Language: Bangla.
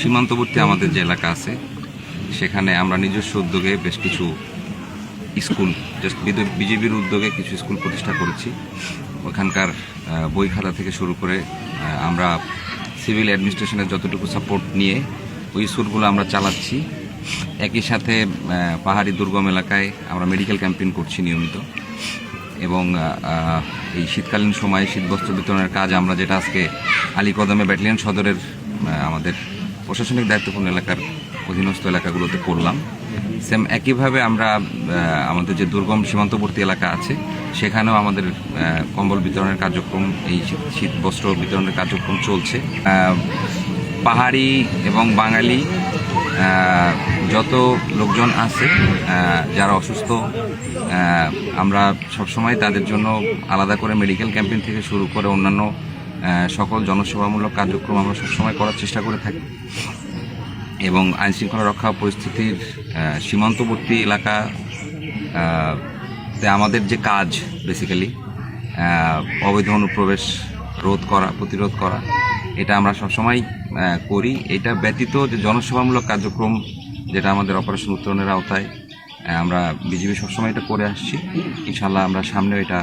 সীমান্তবর্তী আমাদের যে এলাকা আছে, সেখানে আমরা নিজস্ব উদ্যোগে বেশ কিছু স্কুল বিজেপির উদ্যোগে কিছু স্কুল প্রতিষ্ঠা করেছি। ওখানকার বই খাতা থেকে শুরু করে আমরা সিভিল অ্যাডমিনিস্ট্রেশনের যতটুকু সাপোর্ট নিয়ে ওই স্কুলগুলো আমরা চালাচ্ছি। একই সাথে পাহাড়ি দুর্গম এলাকায় আমরা মেডিকেল ক্যাম্পেইন করছি নিয়মিত। এবং এই শীতকালীন সময়ে শীতবস্ত্র বিতরণের কাজ আমরা যেটা আজকে আলীকদমে ব্যাটালিয়ন সদরের আমাদের প্রশাসনিক দায়িত্বপূর্ণ এলাকার অধীনস্থ এলাকাগুলোতে করলাম। সেম একইভাবে আমরা আমাদের যে দুর্গম সীমান্তবর্তী এলাকা আছে, সেখানেও আমাদের কম্বল বিতরণের কার্যক্রম, এই শীত- বস্ত্র বিতরণের কার্যক্রম চলছে। পাহাড়ি এবং বাঙালি যত লোকজন আছে যারা অসুস্থ আমরা সবসময় তাদের জন্য আলাদা করে মেডিকেল ক্যাম্পেইন থেকে শুরু করে অন্যান্য সকল জনসেবামূলক কার্যক্রম আমরা সবসময় করার চেষ্টা করে থাকি। এবং আইনশৃঙ্খলা রক্ষা পরিস্থিতির সীমান্তবর্তী এলাকা তে আমাদের যে কাজ বেসিক্যালি অবৈধ অনুপ্রবেশ রোধ করা, প্রতিরোধ করা, এটা আমরা সবসময় করি। এটা ব্যতীত যে জনসেবামূলক কার্যক্রম, যেটা আমাদের অপারেশন উত্তরণের আওতায় আমরা বিজেপি সবসময় এটা করে আসছি। ইনশাল্লাহ আমরা সামনেও এটা